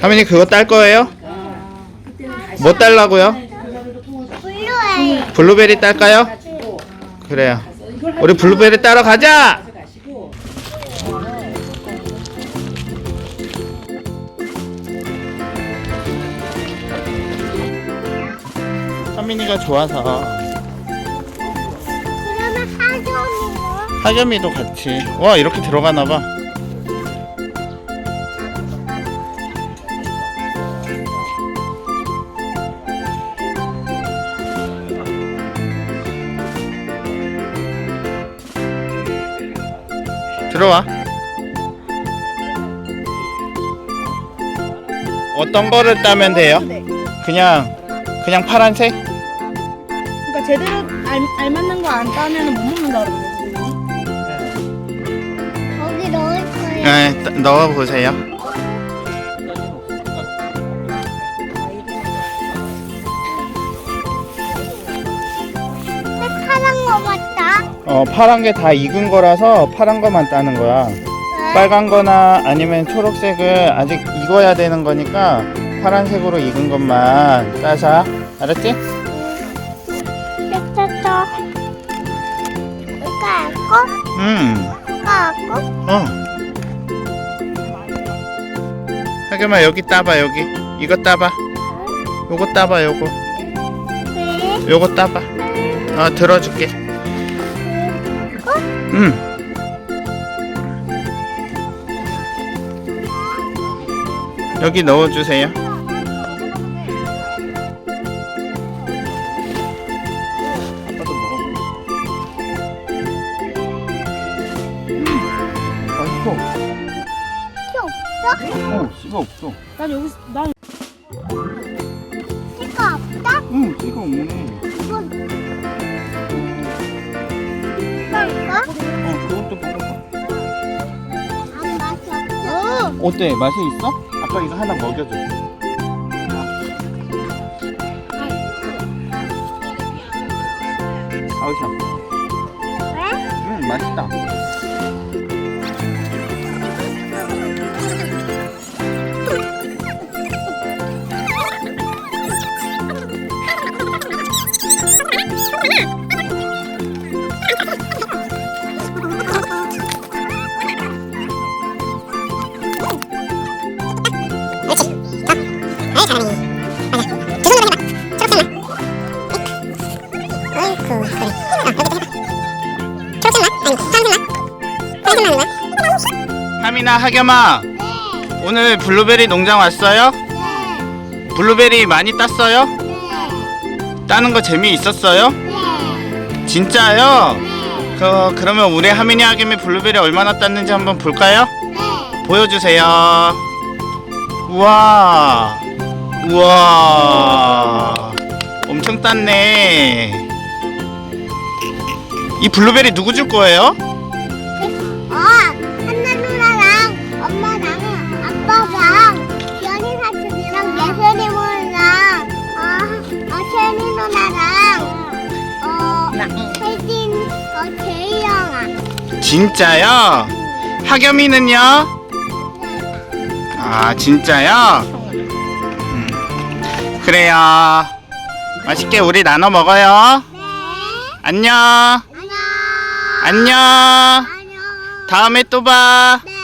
하민이 그거 딸 거예요? 뭐 딸라고요? 블루에 블루베리 딸까요? 그래요. 우리 블루베리 따러 가자. 하민이가 좋아서 그러면 하정이는 하겸이도 같이. 와 이렇게 들어가나 봐. 들어와. 어떤 거를 따면 돼요? 그냥 그냥 파란색? 그러니까 제대로 알, 알맞는 거 안 따면 못 먹는다 그러거든요. 거기 넣을 거예요. 네, 따- 넣어 보세요. 어, 파란 게 다 익은 거라서 파란 거만 따는 거야. 왜? 빨간 거나 아니면 초록색은 아직 익어야 되는 거니까 파란색으로 익은 것만 따자. 알았지? 됐다. 이거 할거? 음. 이거 할거? 어. 하겸아 여기 따봐 여기. 이거 따봐. 요거 따봐 요거. 네. 요거 따봐. 어 들어줄게. 음. 여기 넣어주세요. 아빠도 먹어. 필요 없어? 어, 씨가 없어. 난 여기 난 이거 없다? 응, 씨가 없네. 이 어, 그것도 먹어봐. 안 맛이 없어. 어때? 맛이 있어? 아빠 이거 하나 먹여줘. 아우 샤. 왜? 응, 맛있다. 하민아, 하겸아. 오늘 블루베리 농장 왔어요? 네. 블루베리 많이 땄어요? 네. 따는 거 재미 있었어요? 네. 진짜요? 그, 그러면 우리 하민이 하겸이 블루베리 얼마나 땄는지 한번 볼까요? 네. 보여주세요. 우와. 우와. 엄청 땄네. 이 블루베리 누구 줄 거예요? 어, 한나 누나랑 엄마랑 아빠랑 연희 사촌이랑 예슬이 모랑 어, 어 세니 누나랑 어 혜진 어 제이 형아. 진짜요? 하겸이는요? 아, 진짜요? 음. 그래요. 맛있게 우리 나눠 먹어요. 네. 안녕. 안녕. 안녕. 다음에 또 봐. 네.